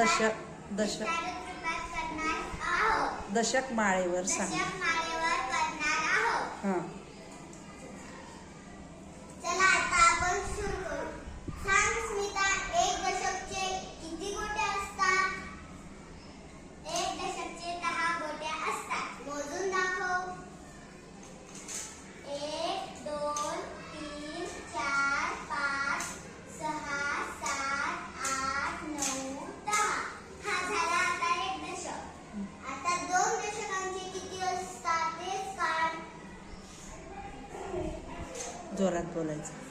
दशक दशक दशक माळेवर सांग. हां. जोरात बोलायचं.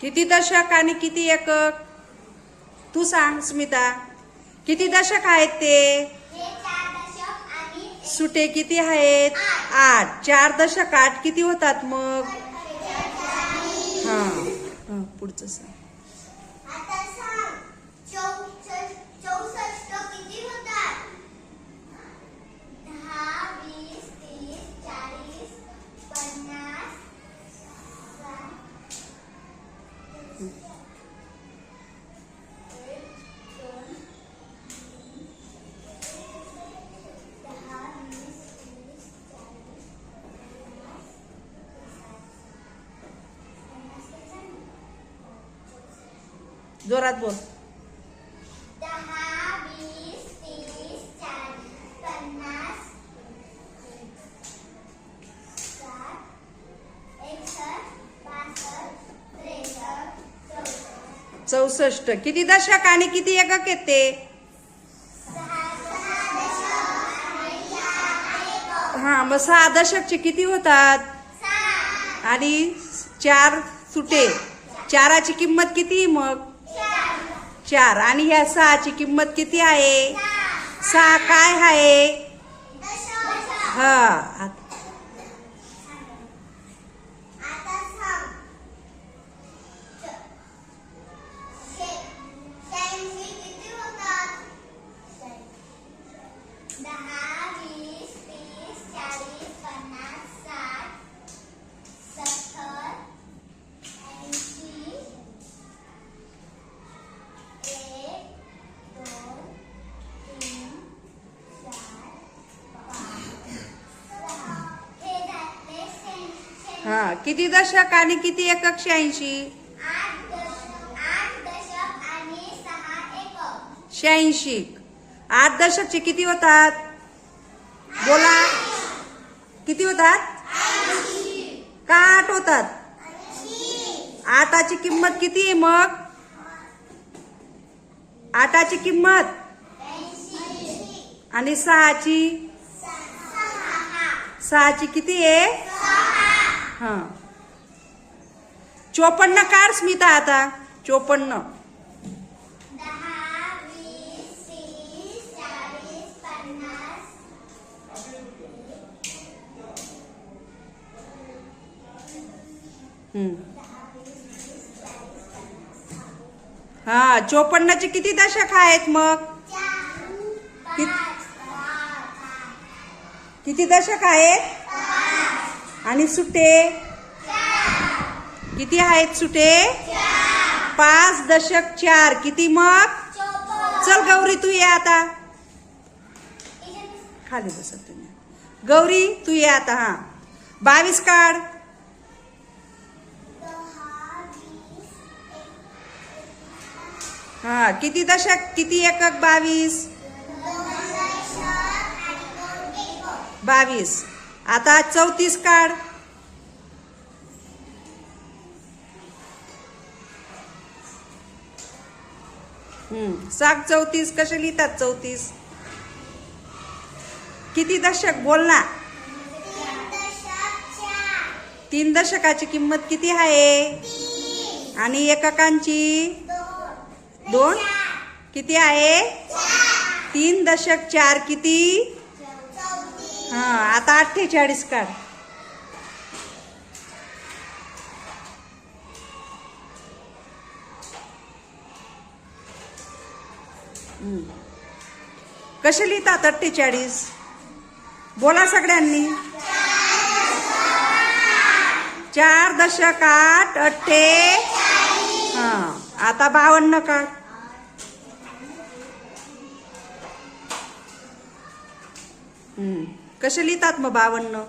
किती दशक आणि किती एकक? तू सांग स्मिता. किती दशक आहेत ते? सुटे किती आहेत? आठ. चार दशक आठ किती होतात मग? हा पुढचं सांग. जोरात बोल चौसष्ट. किती दशक आणि किती एकक येते? हा मग सहा दशकचे किती होतात? आणि चार सुटे. चाराची किंमत किती मग? चार. आणि ह्या सहाची किंमत किती आहे? सहा काय आहे? हा हा किती दशक आणि किती एकशे ऐंशी शहाऐंशी. आठ दशकचे किती होतात? बोला. किती होतात? का आठ होतात? आटाची किंमत किती आहे मग? आटाची किंमत? आणि सहाची? सहाची किती आहे? हां. चोपन्न कार स्मिता आता. चोपन्न. हा चोपन्नाचे किती दशक आहेत मग? किती दशक आहेत? आणि सुटे? किती आहेत सुटे? पाच दशक चार. किती मग? चल गौरी तू ये आता. खाली बस तुम्ही. गौरी तू ये आता हा. बावीस काढ. हा किती दशक? किती एकक? बावीस. बावीस. आता चौतीस काढ. साग चौतीस कसे लिहितात चौतीस? किती दशक? बोल ना. तीन दशकाची किंमत किती आहे? आणि एककांची? दोन. किती आहे? तीन दशक चार किती? हा आता अठ्ठेचाळीस काढ. कसे लिहितात अठ्ठेचाळीस? बोला सगळ्यांनी. चार दशक आठ अठ्ठे. हा आता बावन्न काढ. हम्म. कसे लिहितात मग बावन्न?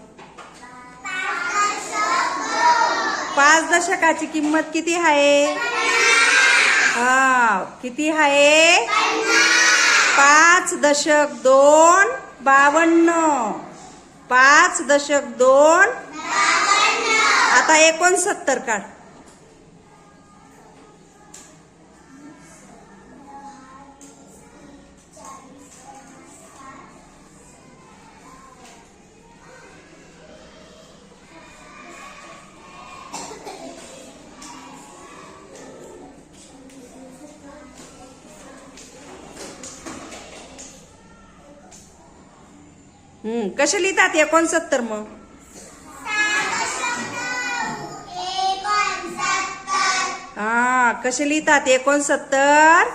पाच दशकाची किंमत किती आहे? हा किती आहे? पाच दशक दोन बावन्न. पाच दशक दोन आता एकोणसत्तर काढ. हम्म कसे लिहितात? एकोणसत्तर मग. हा कसे लिहितात? एकोणसत्तर.